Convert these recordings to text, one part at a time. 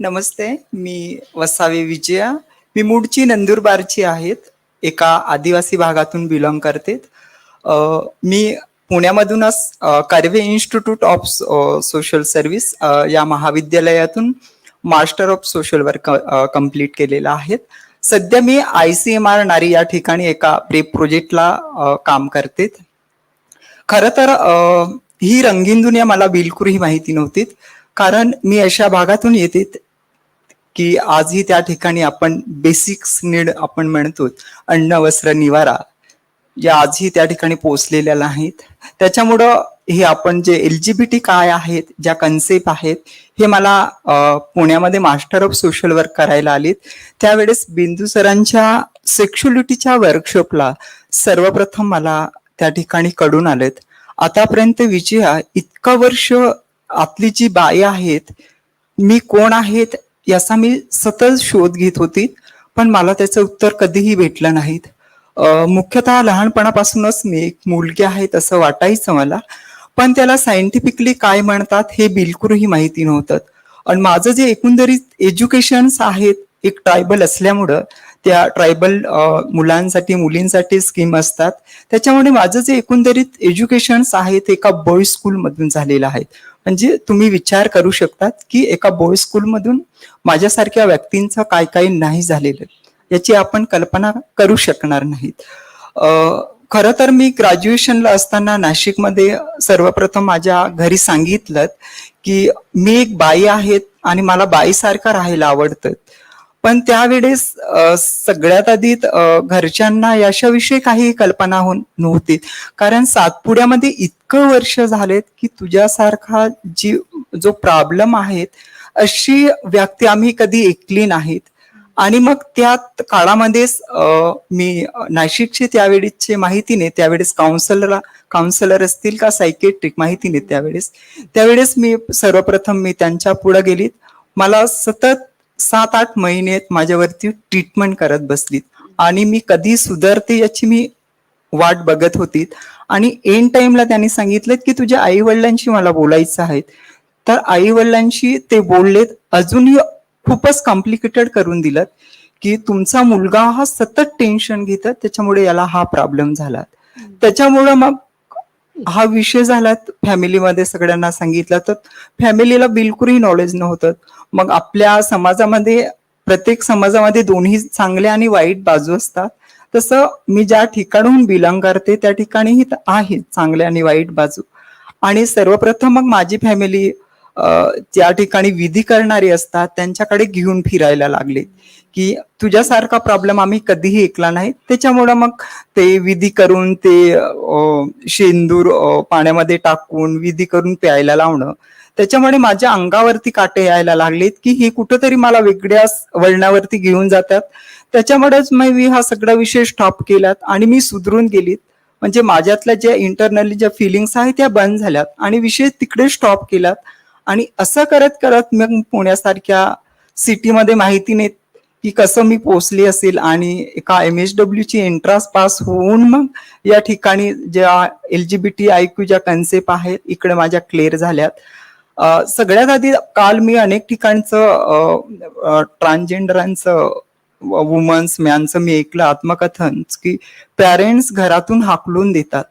नमस्ते मी वसावे विजया. मी मूळची नंदुरबारची आहेत. एका आदिवासी भागातून बिलॉंग करते. मी पुण्यामधूनच Karve institute of social service या महाविद्यालयातून master of social work complete केलेलं आहेत. सध्या मी I C M R NARI या ठिकाणी एका प्रेप प्रोजेक्टला काम करते. खरं तर ही रंगीन दुनिया मला बिलकुलही माहिती नव्हती. कारण मी अशा भागातून येते की आजही त्या ठिकाणी आपण बेसिक्स नीड आपण म्हणतो अन्न वस्त्र निवारा या आजही त्या ठिकाणी पोहोचलेल्या नाहीत. त्याच्यामुळं हे आपण J L G B T काय आहेत ज्या कन्सेप्ट आहेत हे मला पुण्यामध्ये मास्टर ऑफ सोशल वर्क करायला आलीत. त्यावेळेस बिंदू सरांच्या सेक्शुअलिटीच्या वर्कशॉपला सर्वप्रथम मला त्या ठिकाणी कडून आलेत. आतापर्यंत विजया इतकं वर्ष आपली जी बाई आहेत मी कोण आहेत याचा मी सतत शोध घेत होती पण मला त्याचं उत्तर कधीही भेटलं नाहीत. मुख्यतः लहानपणापासूनच मी एक मुलगी आहे तसं वाटायचं मला पण त्याला सायंटिफिकली काय म्हणतात हे बिलकुलही माहिती नव्हतं. आणि माझं जे एकंदरीत एज्युकेशन्स आहेत एक ट्रायबल असल्यामुळं त्या ट्रायबल मुलांसाठी मुलींसाठी स्कीम असतात. त्याच्यामुळे माझं जे एकंदरीत एज्युकेशन्स आहेत ते एका बॉय स्कूलमधून झालेलं आहे. म्हणजे तुम्ही विचार करू शकतात की एका बॉय स्कूलमधून माझ्यासारख्या व्यक्तींचं काय काय नाही झालेलं याची आपण कल्पना करू शकणार नाहीत. खरं तर मी ग्रॅज्युएशनला असताना नाशिकमध्ये सर्वप्रथम माझ्या घरी सांगितलं की मी एक बाई आहेत आणि मला बाईसारखं राहायला आवडतं. पण त्यावेळेस सगळ्यात आधी घरच्यांना याच्याविषयी काही कल्पना हो नव्हती. कारण सातपुड्यामध्ये इतकं वर्ष झालेत की तुझ्यासारखा जी जो प्रॉब्लेम आहेत अशी व्यक्ती आम्ही कधी ऐकली नाहीत. आणि मग त्यात काळामध्येच मी नाशिकचे त्यावेळीचे माहिती नाही त्यावेळेस काउन्सलरला काउन्सलर असतील का सायकेट्रिक माहिती नाही त्यावेळेस त्यावेळेस मी सर्वप्रथम मी त्यांच्या पुढे गेलीत. मला सतत सात आठ महिने माझ्यावरती ट्रीटमेंट करत बसलीत. आणि मी कधी सुधारते याची मी वाट बघत होती. आणि एन टाइमला त्यांनी सांगितलं की तुझ्या आई वडिलांशी मला बोलायचं आहे. तर आई वडिलांशी ते बोललेत. अजूनही खूपच कॉम्प्लिकेटेड करून दिलं की तुमचा मुलगा हा सतत टेन्शन घेतात. त्याच्यामुळे याला हा प्रॉब्लेम झाला. त्याच्यामुळं मग हा विषय झाला. फॅमिलीमध्ये सगळ्यांना सांगितलं. तर फॅमिलीला बिलकुलही नॉलेज नव्हतं. मग आपल्या समाजामध्ये प्रत्येक समाजामध्ये दोन्ही चांगल्या आणि वाईट बाजू असतात. तसं मी ज्या ठिकाणहून बिलॉंग करते त्या ठिकाणीही आहे चांगल्या आणि वाईट बाजू. आणि सर्वप्रथम मग माझी फॅमिली त्या ठिकाणी विधी करणारी असतात त्यांच्याकडे घेऊन फिरायला लागले. की तुझ्यासारखा प्रॉब्लेम आम्ही कधीही ऐकला नाही. त्याच्यामुळं मग ते विधी करून ते शेंदूर पाण्यामध्ये टाकून विधी करून प्यायला लावणं. त्याच्यामुळे माझ्या अंगावरती काटे यायला लागलेत की हे कुठंतरी मला वेगळ्या वळणावरती घेऊन जातात. त्याच्यामुळेच मी हा सगळा विषय स्टॉप केलात आणि मी सुधरून गेलीत. म्हणजे माझ्यातल्या ज्या इंटरनली ज्या फिलिंग्स आहेत त्या बंद झाल्यात आणि विषय तिकडे स्टॉप केलात. आणि असं करत करत मग पुण्यासारख्या सिटीमध्ये माहिती नाही की कसं मी पोचली असेल आणि एका एम एच डब्ल्यू ची एंट्रान्स पास होऊन मग या ठिकाणी ज्या L G B T I Q ज्या कन्सेप्ट आहेत इकडे माझ्या क्लिअर झाल्यात. सगळ्यात आधी काल मी अनेक ठिकाणचं ट्रान्सजेंडरांचं वुमन्स मॅनचं मी ऐकलं आत्मकथन की पॅरेंट्स घरातून हाकलून देतात.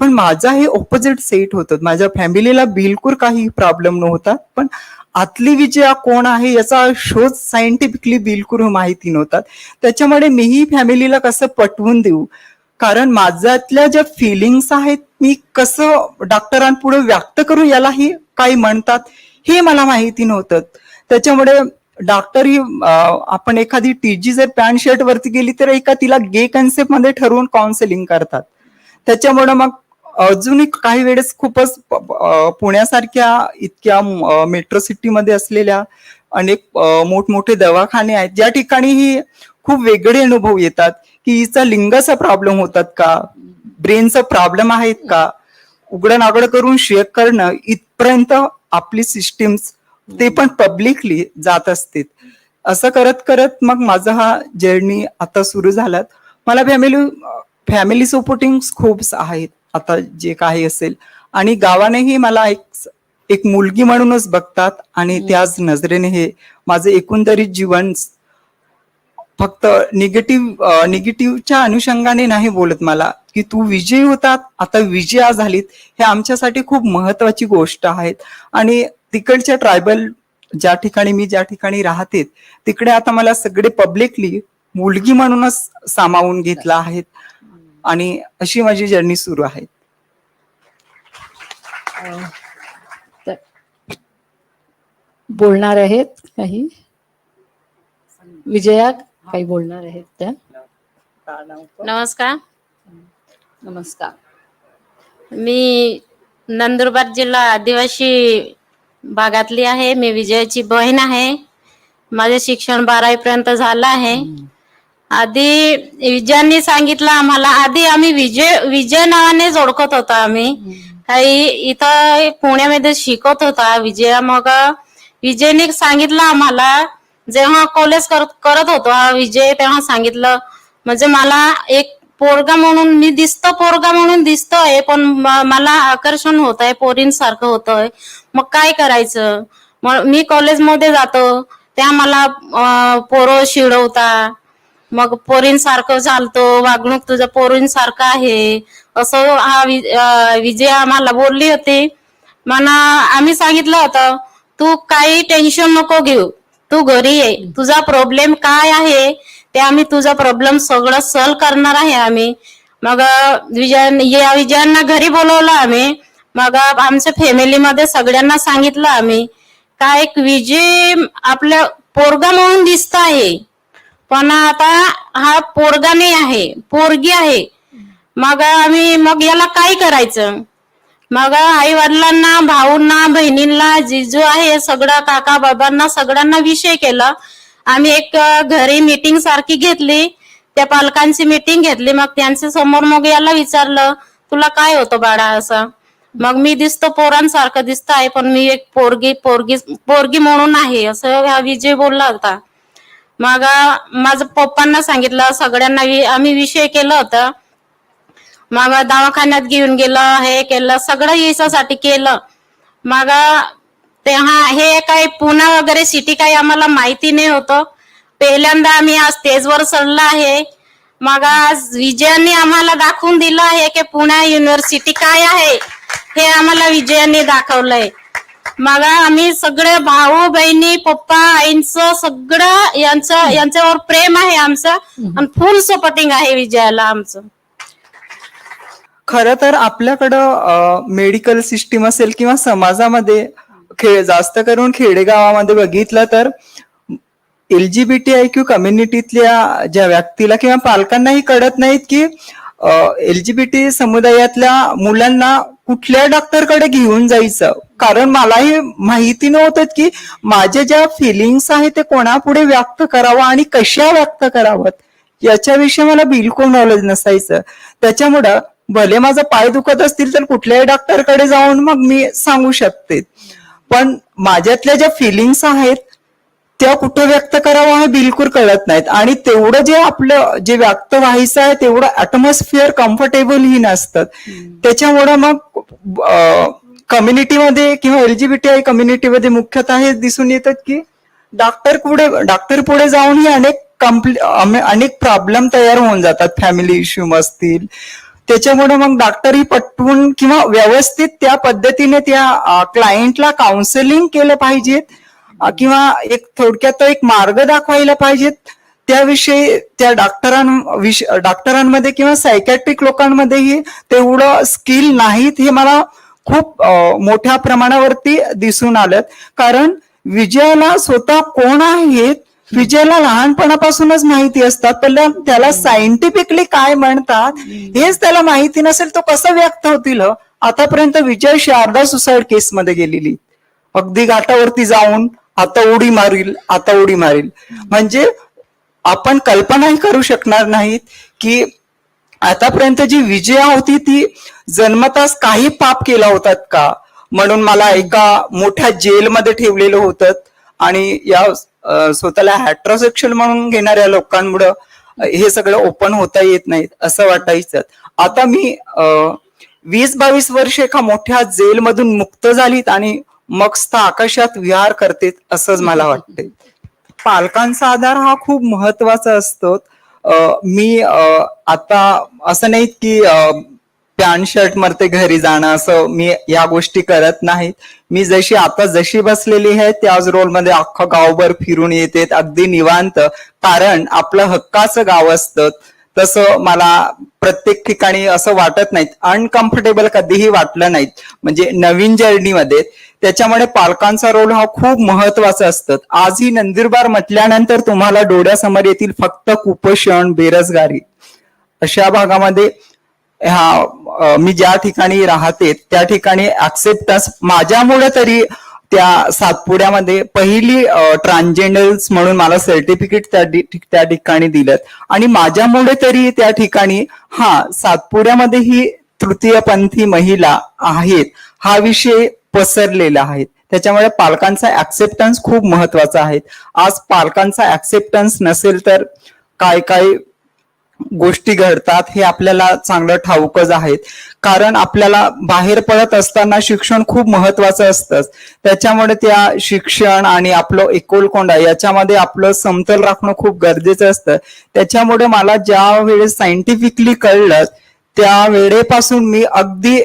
पण माझा हे ऑपोजिट सेट होतं. माझ्या फॅमिलीला बिलकुल काही प्रॉब्लेम नव्हता. पण आतली विजया कोण आहे याचा शोध सायंटिफिकली बिलकुल माहिती नव्हता. त्याच्यामुळे मीही फॅमिलीला कसं पटवून देऊ? कारण माझ्यातल्या ज्या फिलिंग्स आहेत मी कसं डॉक्टरांपुढे व्यक्त करू यालाही काही म्हणतात हे मला माहिती नव्हतं. त्याच्यामुळे डॉक्टर ही आपण एखादी टीजी जर पॅन्ट शर्ट वरती गेली तर एका तिला गे कन्सेप्टमध्ये ठरवून काउन्सिलिंग करतात. त्याच्यामुळे मग अजूनही काही वेळेस खूपच पुण्यासारख्या इतक्या मेट्रो सिटीमध्ये असलेल्या अनेक मोठमोठे दवाखाने आहेत. ज्या ठिकाणी ही खूप वेगळे अनुभव येतात की हिचा लिंगाचा प्रॉब्लेम होतात का? ब्रेनचा प्रॉब्लेम आहेत का? उघडं नागडं करून शेअर करणं इथपर्यंत आपली सिस्टीम्स ते पण पब्लिकली जात असते असं करत करत मग माझा हा जर्नी आता सुरू झालात. मला फॅमिली फॅमिली सपोर्टिंग खूप आहेत. आता जे काही असेल. आणि गावानेही मला एक एक मुलगी म्हणूनच बघतात आणि त्याच नजरेने हे माझं एकंदरीत जीवन फक्त निगेटिव्ह निगेटिव्हच्या अनुषंगाने नाही बोलत मला की तू विजयी होतात आता विजया झालीत हे आमच्यासाठी खूप महत्वाची गोष्ट आहेत. आणि तिकडच्या ट्रायबल ज्या ठिकाणी मी ज्या ठिकाणी राहते तिकडे आता मला सगळे पब्लिकली मुलगी म्हणूनच सामावून घेतलं आहेत. आणि अशी माझी जर्नी सुरू आहे. बोलणार आहेत काही? विजया काही बोलणार आहेत त्या? नमस्कार. नमस्कार. मी नंदुरबार जिल्हा आदिवासी भागातली आहे. मी विजयाची बहीण आहे. माझे शिक्षण बारावी पर्यंत झालं आहे. आधी विजयांनी सांगितलं आम्हाला आधी आम्ही विजय विजय नावानेच ओळखत होतो आम्ही. काही इथं पुण्यामध्ये शिकत होता विजय मग विजयने सांगितलं आम्हाला जेव्हा कॉलेज करत करत होतो हा विजय तेव्हा सांगितलं म्हणजे मला एक पोरगा म्हणून मी दिसतो पोरगा म्हणून दिसतोय पण मला आकर्षण होत आहे पोरींसारखं होतंय. मग काय करायचं? मग मी कॉलेजमध्ये जातो त्या मला पोरं शिडवता मग पोरींसारखं चालतो वागणूक तुझं पोरींसारखं आहे. असं हा वि- विजय आम्हाला बोलली होती. मला आम्ही सांगितलं होतं तू काही टेन्शन नको घेऊ. तू घरी ये. तुझा प्रॉब्लेम काय आहे ते आम्ही तुझा प्रॉब्लेम सगळं सॉल्व करणार आहे आम्ही. मग विजय या विजयांना घरी बोलवलं आम्ही. मग आमच्या फॅमिलीमध्ये सगळ्यांना सांगितलं आम्ही. काय एक विजय आपल्या पोरगा म्हणून दिसत आहे. पण आता हा पोरगा नाही आहे पोरगी आहे. मग आम्ही मग याला काय करायचं? मग आई वडिलांना भाऊंना बहिणींना जिजू आहे सगळं काका बाबांना सगळ्यांना विषय केला. आम्ही एक घरी मीटिंग सारखी घेतली. त्या पालकांची मीटिंग घेतली. मग त्यांच्यासमोर मग याला विचारलं तुला काय होतं बाळा असं? मग मी दिसतो पोरांसारखं दिसत आहे पण मी एक पोरगी पोरगी पोरगी म्हणून आहे असं हा विजय बोलला होता. मग माझं पप्पांना सांगितलं सगळ्यांना वि- आम्ही विषय केलं होतं. मग दवाखान्यात घेऊन गेलं हे केलं सगळं याच्यासाठी केलं. मग ते हा हे काही पुणे वगैरे सिटी काही आम्हाला माहिती नाही होतं. पहिल्यांदा आम्ही आज स्टेजवर चढलो आहे. मग आज विजयांनी आम्हाला दाखवून दिलं आहे की पुणे युनिव्हर्सिटी काय आहे हे आम्हाला विजयांनी दाखवलंय. मग आम्ही सगळे भाऊ बहिणी पप्पा आईंचं सगळं यांचं यांच्यावर प्रेम आहे आमचं. आणि फुल सपोर्टिंग आहे विजयाला आमचं. खरं तर आपल्याकडं मेडिकल सिस्टीम असेल किंवा समाजामध्ये खेळ जास्त करून खेडेगावामध्ये बघितलं तर L G B T I Q कम्युनिटीतल्या ज्या व्यक्तीला किंवा पालकांनाही कळत नाहीत की एल जी बी टी समुदायातल्या मुलांना कुठल्या डॉक्टरकडे घेऊन जायचं? कारण मलाही माहिती नव्हतं की माझ्या ज्या फिलिंग्स आहेत ते कोणापुढे व्यक्त करावं आणि कशा व्यक्त करावं? याच्याविषयी मला बिलकुल नॉलेज नसायचं. त्याच्यामुळं भले माझा पाय दुखत असतील तर कुठल्याही डॉक्टरकडे जाऊन मग मी सांगू शकते. पण माझ्यातल्या ज्या फिलिंग्स आहेत त्या कुठं व्यक्त करावं हे बिलकुल कळत नाहीत. आणि तेवढं जे आपलं जे व्यक्त व्हायचं आहे तेवढं ऍटमॉस्फिअर कम्फर्टेबल ही नसतं. त्याच्यामुळं मग कम्युनिटीमध्ये किंवा एलजीबीटीआय कम्युनिटीमध्ये मुख्यतः हे दिसून येतात की डॉक्टर पुढे डॉक्टर पुढे जाऊन ही अनेक कम्प्ली अनेक प्रॉब्लेम तयार होऊन जातात. फॅमिली इश्यू असतील. त्याच्यामुळे मग डॉक्टरही पटवून किंवा व्यवस्थित त्या पद्धतीने त्या क्लायंटला काउन्सिलिंग केलं पाहिजेत. किंवा एक थोडक्यात एक मार्ग दाखवायला पाहिजेत. त्याविषयी त्या डॉक्टरां डॉक्टरांमध्ये किंवा सायकॅट्रिक लोकांमध्येही तेवढं स्किल नाहीत हे मला खूप मोठ्या प्रमाणावरती दिसून आलं. कारण विजयाला स्वतः कोण आहेत विजयाला लहानपणापासूनच माहिती असतात पहिला त्याला सायंटिफिकली काय म्हणतात हेच त्याला माहिती नसेल तो कसं व्यक्त होतील आतापर्यंत विजय शारदा सुसाईड केसमध्ये गेलेली. अगदी घाटावरती जाऊन आता उडी मारील आता उडी मारील. म्हणजे आपण कल्पनाही करू शकणार नाहीत की आतापर्यंत जी विजया होती ती जन्मतास काही पाप केला होतात का? म्हणून मला एका मोठ्या जेलमध्ये ठेवलेलं होतं आणि या स्वतःला हॅट्रोसेक्शुअल म्हणून घेणाऱ्या लोकांमुळं हे सगळं ओपन होता येत नाहीत असं वाटायचं. आता मी वीस बावीस वर्ष एका मोठ्या जेलमधून मुक्त झालीत आणि मस्त आकाशात विहार करते असंच मला वाटते पालकांचा आधार हा खूप महत्त्वाचा असतो. मी आता असं नाही की पॅन्ट शर्टमध्ये घरी जाणं असं मी या गोष्टी करत नाहीत. मी जशी आता जशी बसलेली आहे त्याच रोलमध्ये अख्खं गावभर फिरून येते अगदी निवांत. कारण आपलं हक्काचं गाव असतं. तसं मला प्रत्येक ठिकाणी असं वाटत नाहीत. अनकम्फर्टेबल कधीही वाटलं नाहीत. म्हणजे नवीन जर्नीमध्ये त्याच्यामुळे पालकांचा रोल हा खूप महत्त्वाचा असतं. आज ही नंदुरबार म्हटल्यानंतर तुम्हाला डोळ्यासमोर येतील फक्त कुपोषण बेरोजगारी. अशा भागामध्ये हा मी ज्या ठिकाणी राहते त्या ठिकाणी ऍक्सेप्टन्स माझ्यामुळे तरी त्या सातपुड्यामध्ये पहिली ट्रान्सजेंडर्स म्हणून मला सर्टिफिकेट त्या त्या ठिकाणी दिलं आणि माझ्यामुळे तरी त्या ठिकाणी हा सातपुड्यामध्ये ही तृतीयपंथी महिला आहेत. हा विषय पसरलेला आहे त्याच्यामुळे पालकांचा ऍक्सेप्टन्स खूप महत्त्वाचा आहे. आज पालकांचा ऍक्सेप्टन्स नसेल तर काय काय गोष्टी घडतात हे आपल्याला चांगलं ठाऊकच आहेत. कारण आपल्याला बाहेर पडत असताना शिक्षण खूप महत्वाचं असतं. त्याच्यामुळे त्या शिक्षण आणि आपलं एकोलकोंडा याच्यामध्ये आपलं समतोल राखणं खूप गरजेचं असतं. त्याच्यामुळे मला ज्या वेळेस सायंटिफिकली कळलं त्या वेळेपासून मी अगदी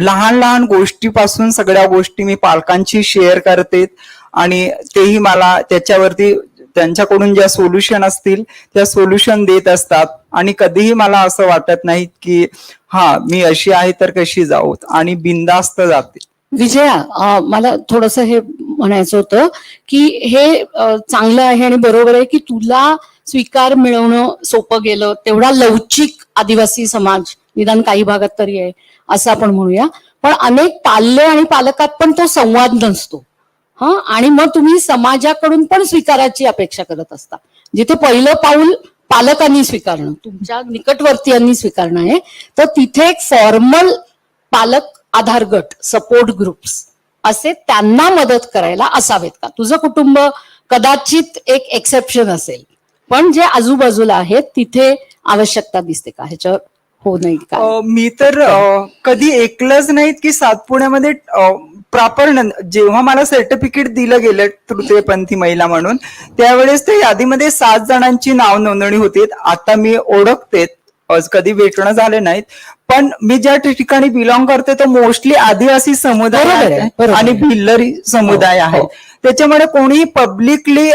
लहान लहान गोष्टीपासून सगळ्या गोष्टी मी पालकांची शेअर करते. आणि तेही मला त्याच्यावरती त्यांच्याकडून ज्या सोल्युशन असतील त्या सोल्युशन देत असतात. आणि कधीही मला असं वाटत नाही की हा मी अशी आहे तर कशी जाऊ? आणि बिंदास्त जाते. विजया मला थोडस हे म्हणायचं होतं की हे चांगलं आहे आणि बरोबर आहे की तुला स्वीकार मिळवणं सोपं गेलं. तेवढा लवचिक आदिवासी समाज निदान काही भागात तरी आहे असं आपण म्हणूया. पण अनेक पाल्य आणि पालकात पण तो संवाद नसतो. हा? आणि मग तुम्ही समाजाकडून पण स्वीकाराची अपेक्षा करत असता. जिथे पहिलं पाऊल पालकांनी स्वीकारणं तुमच्या निकटवर्तीयांनी स्वीकारणं आहे तर तिथे एक फॉर्मल पालक आधार गट सपोर्ट ग्रुप्स असे त्यांना मदत करायला असावेत का? तुझं कुटुंब कदाचित एक एक्सेप्शन असेल. पण जे आजूबाजूला आहेत तिथे आवश्यकता दिसते का? ह्याच्यावर हो नाही का मी तर कधी ऐकलंच नाहीत की सातपुण्यामध्ये प्रॉपर जेव्हा मला सर्टिफिकेट दिलं गेलं तृतीयपंथी महिला म्हणून त्यावेळेस त्या यादीमध्ये सात जणांची नाव नोंदणी होती आता मी ओळखते कधी भेटणं झाले नाहीत पण मी ज्या ठिकाणी बिलॉंग करते तो मोस्टली आदिवासी समुदाय आणि. भिल्लरी समुदाय हो, आहे हो. त्याच्यामुळे कोणीही पब्लिकली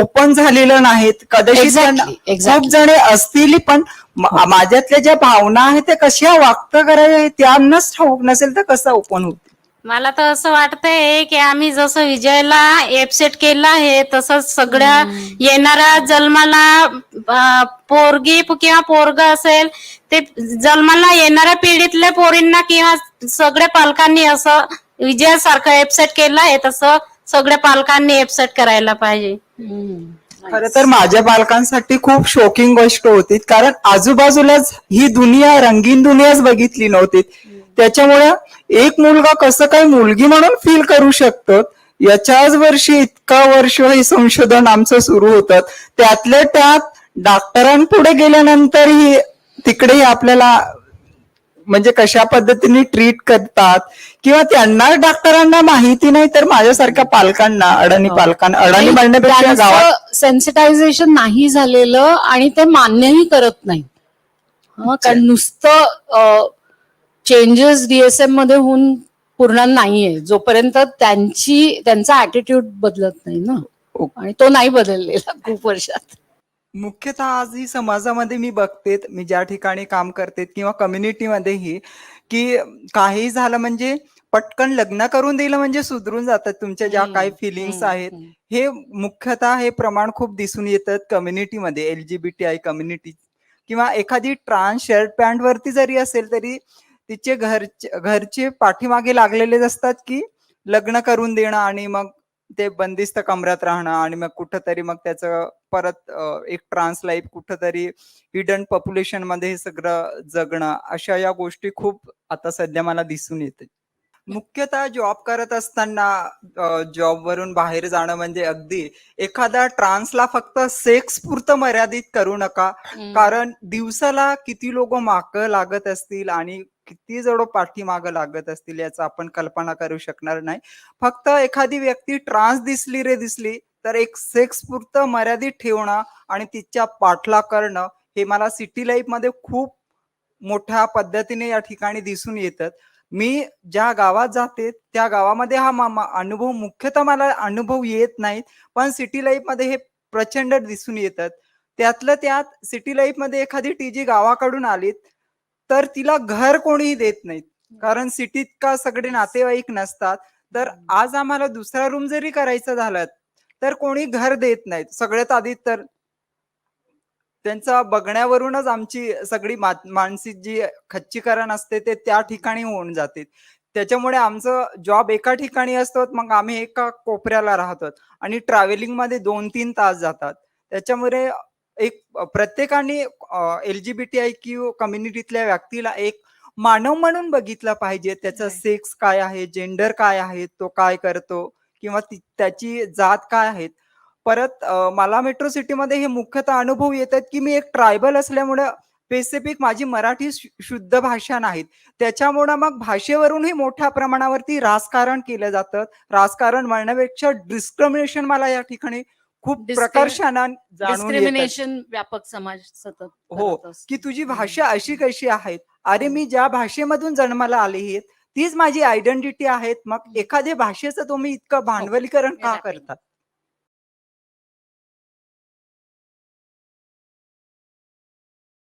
ओपन झालेलं नाहीत कदाचित. खूप जणे असतील पण माझ्यातल्या ज्या भावना आहेत त्या कशा व्यक्त करायच्या त्यांनाच ठाऊक नसेल तर कसं ओपन होते? मला तर असं वाटतंय की आम्ही जसं विजयला एपसेट केलं आहे तसंच सगळ्या येणाऱ्या जन्माला पोरगी किंवा पोरग असेल ते जन्माला येणाऱ्या पिढीतल्या पोरींना किंवा सगळ्या पालकांनी असं विजयासारखं एपसेट केलं आहे तसं सगळ्या पालकांनी एपसेट करायला पाहिजे. खरं तर माझ्या बालकांसाठी खूप शोकिंग गोष्ट होती. कारण आजूबाजूलाच ही दुनिया रंगीन दुनियाच बघितली नव्हती. त्याच्यामुळे एक मुलगा कसं काही मुलगी म्हणून फील करू शकतो? याच्याच वर्षी इतका वर्ष हे संशोधन आमचं सुरू होतं. त्यातल्या त्यात डॉक्टरांपुढे गेल्यानंतरही तिकडेही आपल्याला म्हणजे कशा पद्धतीने ट्रीट करतात? किंवा त्यांना डॉक्टरांना माहिती नाही तर माझ्यासारख्या पालकांना अडाणी पालकांना अडाणी म्हणण्यापेक्षा गावात सेन्सिटायझेशन नाही झालेलं आणि ते मान्यही करत नाही हं, कारण नुसतं चेंजेस डीएसएममध्ये होऊन पूर्ण नाहीये. जोपर्यंत त्यांची त्यांचा ऍटिट्यूड बदलत नाही ना. आणि तो नाही बदललेला खूप वर्षात. मुख्यतः आजही समाजामध्ये मी बघते मी ज्या ठिकाणी काम करते किंवा कम्युनिटीमध्येही की काही झालं म्हणजे पटकन लग्न करून दिलं म्हणजे सुधरून जातात तुमच्या ज्या काही फिलिंग्स आहेत. हे मुख्यतः हे प्रमाण खूप दिसून येतात कम्युनिटीमध्ये L G B T I community किंवा एखादी ट्रान्स शर्ट पॅन्ट वरती जरी असेल तरी तिचे घरचे घरचे पाठीमागे लागलेले असतात की लग्न करून देणं आणि मग ते बंदिस्त कमऱ्यात राहणं आणि मग कुठंतरी मग त्याचं परत एक ट्रान्स लाईफ कुठंतरी हिडन पॉप्युलेशनमध्ये हे सगळं जगणं अशा या गोष्टी खूप आता सध्या मला दिसून येते. मुख्यतः जॉब करत असताना जॉब वरून बाहेर जाणं म्हणजे अगदी एखाद्या ट्रान्सला फक्त सेक्स पुरतं मर्यादित करू नका. कारण दिवसाला किती लोक मागं लागत असतील आणि किती जण पाठीमागं लागत असतील याचं आपण कल्पना करू शकणार नाही. फक्त एखादी व्यक्ती ट्रान्स दिसली रे दिसली तर एक सेक्स पुरतं मर्यादित ठेवणं आणि तिच्या पाठला करणं हे मला सिटी लाईफमध्ये खूप मोठ्या पद्धतीने या ठिकाणी दिसून येतात मी ज्या गावात जाते त्या गावामध्ये हा मामा अनुभव मुख्यतः मला अनुभव येत नाहीत. पण सिटी लाईफमध्ये हे प्रचंड दिसून येतात. त्यातलं त्यात सिटी लाईफमध्ये एखादी टीजी गावाकडून आलीत तर तिला घर कोणीही देत नाहीत. कारण सिटीत का सगळे नातेवाईक नसतात. तर आज आम्हाला दुसरा रूम जरी करायचा झाला तर कोणी घर देत नाहीत. सगळ्यात आधी तर त्यांचा बघण्यावरूनच आमची सगळी मानसिक जी खच्चीकरण असते ते त्या ठिकाणी होऊन जाते. त्याच्यामुळे आमचं जॉब एका ठिकाणी असतो मग आम्ही एका कोपऱ्याला राहतो आणि ट्रॅव्हलिंगमध्ये दोन तीन तास जातात. त्याच्यामुळे एक प्रत्येकाने L G B T I Q कम्युनिटीतल्या व्यक्तीला एक मानव म्हणून बघितलं पाहिजे त्याचं. सेक्स काय आहे जेंडर काय आहे तो काय करतो किंवा त्याची जात काय आहे. परत मला मेट्रो सिटीमध्ये हे मुख्यतः अनुभव येतात की मी एक ट्रायबल असल्यामुळे स्पेसिफिक माझी मराठी शुद्ध भाषा नाहीत. त्याच्यामुळे मग भाषेवरूनही मोठ्या प्रमाणावरती राजकारण केलं जातं. राजकारण म्हणण्यापेक्षा डिस्क्रिमिनेशन मला या ठिकाणी खूप प्रकर्षानं व्यापक समाज सतत हो. की तुझी भाषा अशी कशी आहे अरे मी ज्या भाषेमधून जन्माला आली तीच माझी आयडेंटिटी आहेत. मग एखाद्या भाषेचं तुम्ही इतकं भांडवलीकरण का. करतात?